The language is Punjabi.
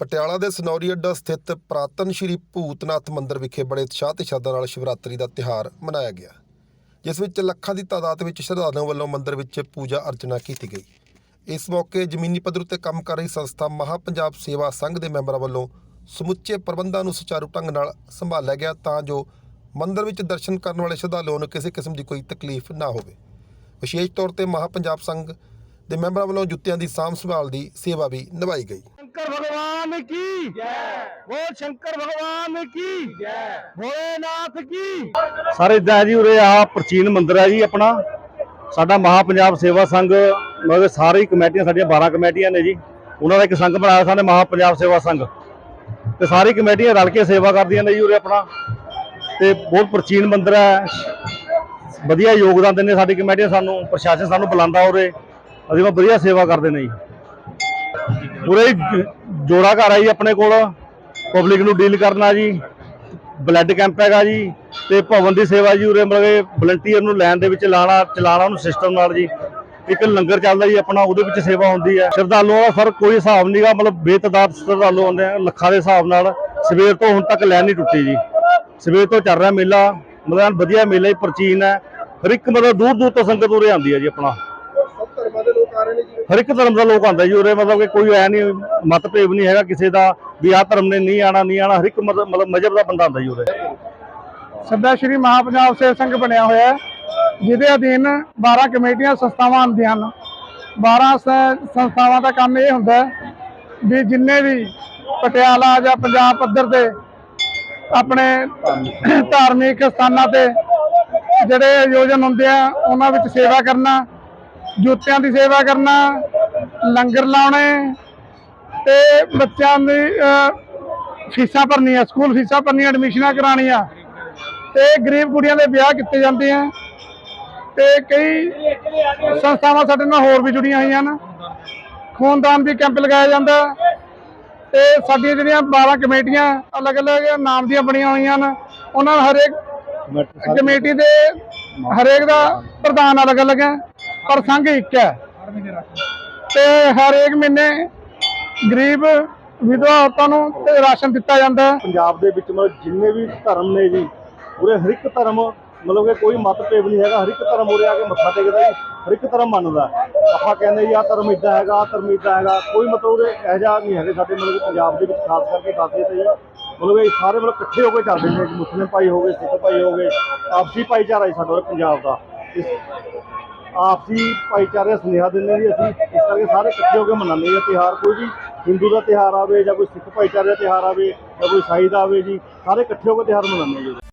ਪਟਿਆਲਾ ਦੇ ਸਨੌਰੀ ਅੱਡਾ ਸਥਿਤ ਪ੍ਰਾਤਨ ਸ਼੍ਰੀ ਭੂਤਨਾਥ ਮੰਦਿਰ ਵਿਖੇ ਬੜੇ ਉਤਸ਼ਾਹ ਤੇ ਸ਼ਰਧਾ ਨਾਲ ਸ਼ਿਵਰਾਤਰੀ ਦਾ ਤਿਹਾਰ ਮਨਾਇਆ ਗਿਆ, ਜਿਸ ਵਿੱਚ ਲੱਖਾਂ ਦੀ ਤਾਦਾਦ ਵਿੱਚ ਸ਼ਰਧਾਲੂਆਂ ਵੱਲੋਂ ਮੰਦਿਰ ਵਿੱਚ ਪੂਜਾ ਅਰਚਨਾ ਕੀਤੀ ਗਈ। ਇਸ ਮੌਕੇ ਜ਼ਮੀਨੀ ਪੱਧਰ ਉੱਤੇ ਕੰਮ ਕਰ ਰਹੀ ਸੰਸਥਾ ਮਹਾ ਪੰਜਾਬ ਸੇਵਾ ਸੰਘ ਦੇ ਮੈਂਬਰਾਂ ਵੱਲੋਂ ਸਮੁੱਚੇ ਪ੍ਰਬੰਧਾਂ ਨੂੰ ਸੁਚਾਰੂ ਢੰਗ ਨਾਲ ਸੰਭਾਲਿਆ ਗਿਆ ਤਾਂ ਜੋ ਮੰਦਿਰ ਵਿੱਚ ਦਰਸ਼ਨ ਕਰਨ ਵਾਲੇ ਸ਼ਰਧਾਲੂਆਂ ਨੂੰ ਕਿਸੇ ਕਿਸਮ ਦੀ ਕੋਈ ਤਕਲੀਫ ਨਾ ਹੋਵੇ। ਵਿਸ਼ੇਸ਼ ਤੌਰ ਤੇ ਮਹਾ ਪੰਜਾਬ ਸੰਘ ਦੇ ਮੈਂਬਰਾਂ ਵੱਲੋਂ ਜੁੱਤਿਆਂ ਦੀ ਸਾਂਭ ਸੰਭਾਲ ਦੀ ਸੇਵਾ ਵੀ ਨਿਭਾਈ ਗਈ। शंकर भगवान की जय बोल शंकर भगवान की जय भोलेनाथ की ਸਾਰੇ ਇਦਾਂ ਹੈ ਜੀ ਉਰੇ ਆ ਪ੍ਰਾਚੀਨ ਮੰਦਿਰ ਹੈ ਜੀ ਆਪਣਾ ਸਾਡਾ ਮਹਾ ਪੰਜਾਬ ਸੇਵਾ ਸੰਘ ਮਤਲਬ ਸਾਰੇ ਹੀ ਕਮੇਟੀਆਂ ਸਾਡੀਆਂ 12 ਕਮੇਟੀਆਂ ਨੇ ਜੀ ਉਹਨਾਂ ਦਾ ਇੱਕ ਸੰਘ ਬਣਾਇਆ ਸਾਨੇ ਮਹਾ ਪੰਜਾਬ ਸੇਵਾ ਸੰਘ ਤੇ ਸਾਰੀ ਕਮੇਟੀਆਂ ਰਲ ਕੇ ਸੇਵਾ ਕਰਦੀਆਂ ਨੇ ਜੀ ਉਰੇ ਆਪਣਾ ਤੇ ਬਹੁਤ ਪ੍ਰਾਚੀਨ ਮੰਦਿਰ ਹੈ ਵਧੀਆ ਯੋਗਦਾਨ ਦਿੰਦੇ ਸਾਡੀ ਕਮੇਟੀਆਂ ਸਾਨੂੰ ਪ੍ਰਸ਼ਾਸਨ ਸਾਨੂੰ ਬੁਲਾਉਂਦਾ ਉਰੇ ਅਸੀਂ ਬਹੁਤ ਵਧੀਆ ਸੇਵਾ ਕਰਦੇ ਨੇ ਜੀ ਉਰੇ ਜੋੜਾ ਘਰ ਆ ਜੀ ਆਪਣੇ ਕੋਲ। ਪਬਲਿਕ ਨੂੰ ਡੀਲ ਕਰਨਾ ਜੀ। ਬਲੱਡ ਕੈਂਪ ਹੈਗਾ ਜੀ। ਤੇ ਭਵਨ ਦੀ ਸੇਵਾ ਜੀ ਉਰੇ ਮਤਲਬ ਵਲੰਟੀਅਰ ਨੂੰ ਲਾਈਨ ਦੇ ਵਿੱਚ ਲਾਣਾ, ਚਲਾਣਾ ਉਹਨੂੰ ਸਿਸਟਮ ਨਾਲ ਜੀ। ਇੱਕ ਲੰਗਰ ਚੱਲਦਾ ਜੀ ਆਪਣਾ, ਉਹਦੇ ਵਿੱਚ ਸੇਵਾ ਹੁੰਦੀ ਹੈ। ਸ਼ਰਧਾਲੂਆਂ ਦਾ ਸਰ ਕੋਈ ਹਿਸਾਬ ਨਹੀਂਗਾ ਮਤਲਬ ਬੇਤਦਾਦ ਸ਼ਰਧਾਲੂ ਆਉਂਦੇ ਆ, ਲੱਖਾਂ ਦੇ ਹਿਸਾਬ ਨਾਲ। ਸਵੇਰ ਤੋਂ ਹੁਣ ਤੱਕ ਲਾਈਨ ਨਹੀਂ ਟੁੱਟੀ ਜੀ। ਸਵੇਰ ਤੋਂ ਚੱਲ ਰਿਹਾ ਮੇਲਾ, ਮਤਲਬ ਵਧੀਆ ਮੇਲਾ ਹੀ ਪ੍ਰਾਚੀਨ ਹੈ। ਹਰ ਇੱਕ ਮਤਲਬ ਦੂਰ ਦੂਰ ਤੋਂ ਸੰਗਤ ਉਰੇ ਆਉਂਦੀ ਹੈ ਜੀ ਆਪਣਾ। ਹਰ ਇੱਕ ਧਰਮ ਦਾ ਲੋਕ ਆਉਂਦਾ ਜੀ ਉਰੇ ਮਤਲਬ ਕਿ ਕੋਈ ਐ ਨਹੀਂ ਮਤਭੇਦ ਨਹੀਂ ਹੈਗਾ ਕਿਸੇ ਦਾ ਵੀ ਆਹ ਧਰਮ ਨੇ ਨਹੀਂ ਆਣਾ ਨਹੀਂ ਆਣਾ ਹਰ ਇੱਕ ਮਤਲਬ ਮਤਲਬ ਮਜ਼ਹਬ ਦਾ ਬੰਦਾ ਆਉਂਦਾ ਜੀ ਉਰੇ। ਸੱਦਾ ਸ਼੍ਰੀ ਮਹਾਪੰਜਾਬ ਸੇਵ ਸੰਘ ਬਣਿਆ ਹੋਇਆ ਹੈ ਜਿਹਦੇ ਅਧੀਨ 12 ਕਮੇਟੀਆਂ ਸੰਸਥਾਵਾਂ ਆਉਂਦੀਆਂ ਹਨ। 12 ਸ- ਸੰਸਥਾਵਾਂ ਦਾ ਕੰਮ ਇਹ ਹੁੰਦਾ ਹੈ ਵੀ ਜਿੰਨੇ ਵੀ ਪਟਿਆਲਾ ਜਾਂ ਪੰਜਾਬ ਪੱਧਰ ਤੇ ਆਪਣੇ ਧਾਰਮਿਕ ਸਥਾਨਾਂ ਤੇ ਜਿਹੜੇ ਆਯੋਜਨ ਹੁੰਦੇ ਆ ਉਹਨਾਂ ਵਿੱਚ ਸੇਵਾ ਕਰਨਾ ਜੁੱਤਿਆਂ ਦੀ ਸੇਵਾ ਕਰਨਾ ਲੰਗਰ ਲਾਉਣੇ ਤੇ ਬੱਚਿਆਂ ਦੀ ਫੀਸਾਂ ਭਰਨੀਆਂ ਸਕੂਲ ਫੀਸਾਂ ਭਰਨੀਆਂ ਐਡਮਿਸ਼ਨਾਂ ਕਰਾਉਣੀਆਂ। ਤੇ ਗਰੀਬ ਕੁੜੀਆਂ ਦੇ ਵਿਆਹ ਕੀਤੇ ਜਾਂਦੇ ਆ। ਤੇ ਕਈ ਸੰਸਥਾਵਾਂ ਸਾਡੇ ਨਾਲ ਹੋਰ ਵੀ ਜੁੜੀਆਂ ਹੋਈਆਂ ਹਨ। ਖੂਨਦਾਨ ਵੀ ਕੈਂਪ ਲਗਾਇਆ ਜਾਂਦਾ। ਤੇ ਸਾਡੀਆਂ ਜਿਹੜੀਆਂ 12 ਕਮੇਟੀਆਂ ਅਲੱਗ-ਅਲੱਗ ਨਾਮ ਦੀਆਂ ਬਣੀਆਂ ਹੋਈਆਂ ਹਨ। ਉਹਨਾਂ ਹਰੇਕ ਕਮੇਟੀ ਦੇ ਹਰੇਕ ਦਾ ਪ੍ਰਧਾਨ ਅਲੱਗ-ਅਲੱਗ ਹੈ। ਪਰ ਸੰਘ ਇੱਕ ਹੈ। ਤੇ ਹਰੇਕ ਮਹੀਨੇ ਗਰੀਬ ਵਿਧਵਾ ਔਰਤਾਂ ਨੂੰ ਤੇ ਰਾਸ਼ਨ ਦਿੱਤਾ ਜਾਂਦਾ ਹੈ। ਪੰਜਾਬ ਦੇ ਵਿੱਚ ਮਤਲਬ ਜਿੰਨੇ ਵੀ ਧਰਮ ਨੇ ਜੀ ਉਰੇ ਹਰ ਇੱਕ ਧਰਮ, ਮਤਲਬ ਕਿ ਕੋਈ ਮਤਭੇਦ ਨਹੀਂ ਹੈਗਾ, ਹਰ ਇੱਕ ਧਰਮ ਉਰੇ ਆ ਕੇ ਮੱਥਾ ਟੇਕਦਾ ਜੀ, ਹਰ ਇੱਕ ਧਰਮ ਮੰਨਦਾ ਆਪਾਂ ਕਹਿੰਦੇ ਜੀ, ਆਹ ਧਰਮ ਇਦਾਂ ਹੈਗਾ, ਆਹ ਧਰਮ ਇਦਾਂ ਹੈਗਾ, ਕੋਈ ਮਤਲਬ ਉਰੇ ਇਹੋ ਜਿਹਾ ਨਹੀਂ ਹੈਗੇ ਸਾਡੇ, ਮਤਲਬ ਕਿ ਪੰਜਾਬ ਦੇ ਵਿੱਚ ਖਾਸ ਕਰਕੇ ਖਾਸੀਅਤ ਹੈ ਜੀ, ਮਤਲਬ ਇਹ ਸਾਰੇ ਮਤਲਬ ਇਕੱਠੇ ਹੋ ਕੇ ਚੱਲਦੇ ਨੇ ਮੁਸਲਿਮ ਭਾਈ ਹੋ ਗਏ, ਸਿੱਖ ਭਾਈ ਹੋ ਗਏ, ਆਪਸੀ ਭਾਈਚਾਰਾ ਹੀ ਸਾਡਾ ਪੰਜਾਬ ਦਾ। ਇਸ ਆਪਸੀ ਭਾਈਚਾਰੇ ਦਾ ਸੁਨੇਹਾ ਦਿੰਦੇ ਹਾਂ ਜੀ ਅਸੀਂ ਇਸ ਕਰਕੇ ਸਾਰੇ ਇਕੱਠੇ ਹੋ ਕੇ ਮਨਾਉਂਦੇ ਹਾਂ। ਇਹ ਤਿਉਹਾਰ ਕੋਈ ਵੀ ਹਿੰਦੂ ਦਾ ਤਿਉਹਾਰ ਆਵੇ ਜਾਂ ਕੋਈ ਸਿੱਖ ਭਾਈਚਾਰੇ ਦਾ ਤਿਉਹਾਰ ਆਵੇ ਜਾਂ ਕੋਈ ਈਸਾਈ ਦਾ ਆਵੇ ਜੀ, ਸਾਰੇ ਇਕੱਠੇ ਹੋ ਕੇ ਤਿਉਹਾਰ ਮਨਾਉਂਦੇ ਹਾਂ ਜੀ।